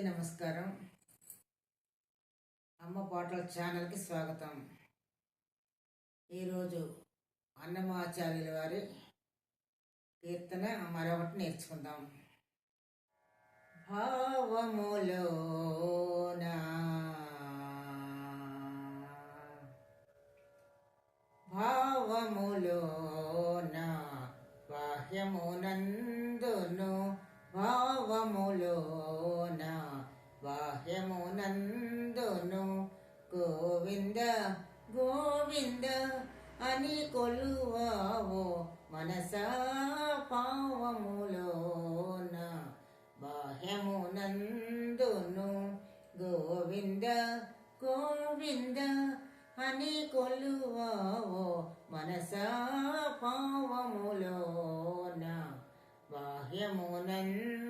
అందరికీ నమస్కారం. అమ్మ పాటల ఛానల్కి స్వాగతం. ఈరోజు అన్నమాచార్యుల వారి కీర్తన మరొకటి నేర్చుకుందాం. భావములోనా భావములోన బాహ్యమునందును భావములో నందును. గోవింద గోవింద అని కొలువావో మనసా పావములోన. బాహ్యము నందును. గోవింద గోవింద అని కొలువావో మనసా పావములోన. బాహ్యము నందు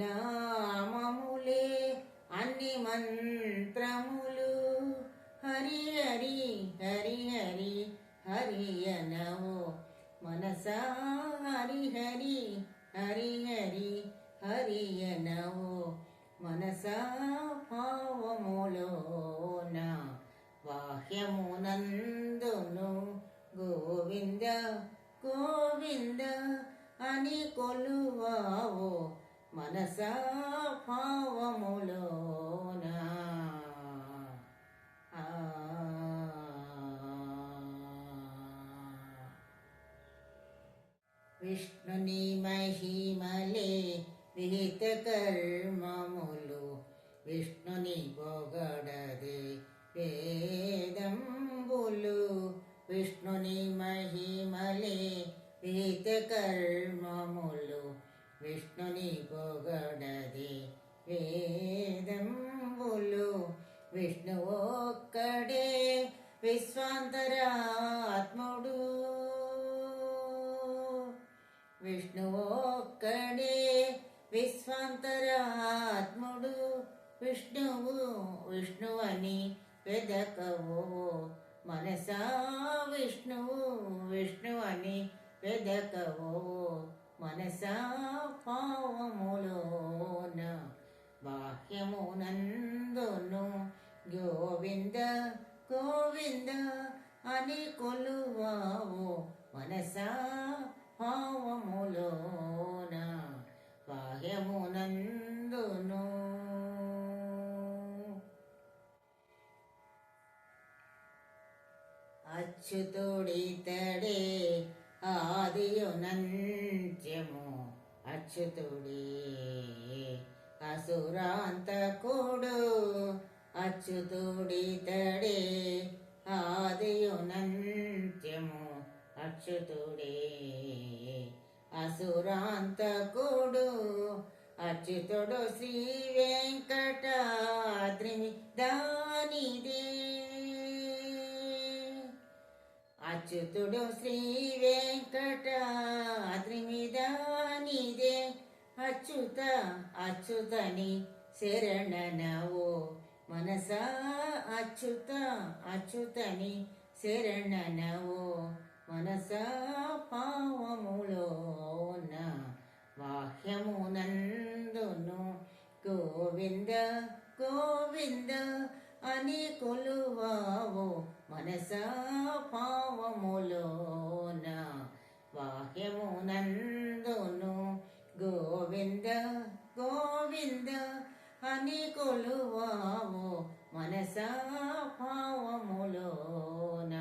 నామములే అన్ని మంత్రములు. హరి హరి హరి హరి హరి అనవో మనసా హరి హరి హరి హరి హరి అనవో మనసా భావములోన బాహ్యమునందును గోవింద గోవింద అని కొలువావో. మనసా భావములోన విష్ణుని మహిమలే విహిత కర్మములు. విష్ణుని పొగడదే వేదంబులు. విష్ణుని మహిమలే విహిత కర్మములు. విష్ణుని పొగడదే. వేదంబులు విష్ణు ఒక్కడే విశ్వాంతరాత్ముడు. విష్ణు ఒక్కడే విశ్వాంతరాత్ముడు. విష్ణువు విష్ణువని వెదకవు మనసా విష్ణువు విష్ణువని వెదకవు మనసా పావములోన బాహ్యమునందును గోవింద గోవింద అని కొలువావు మనసా భావములోన బాహ్యమునందును అచ్యుతుడితడే ఆదియునంత్యము అచ్యుతుడే. అసురాంతకుడు అచ్యుతుడితడే. ఆదియునంత్యము అచ్యుతుడే. అసురాంతకుడు అచ్యుతుడు శ్రీ వెంకటాద్రి దానిదే. అచ్యుతుడు శ్రీ వెంకటాద్రి దానిదే అచ్యుత అచ్యుతని శరణనవో. మనసా అచ్యుత అచ్యుతని శరణనవో. మనసా పావములోన వాహ్యమునందును గోవింద గోవింద అని కొలువావో. మనసా పావములోన వాహ్యమునందును గోవింద గోవింద అని కొలువావు మనసా పావములోన.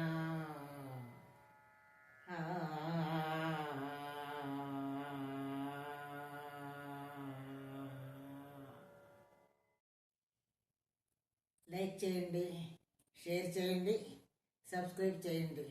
లైక్ చేయండి షేర్ చేయండి. సబ్స్క్రైబ్ చేయండి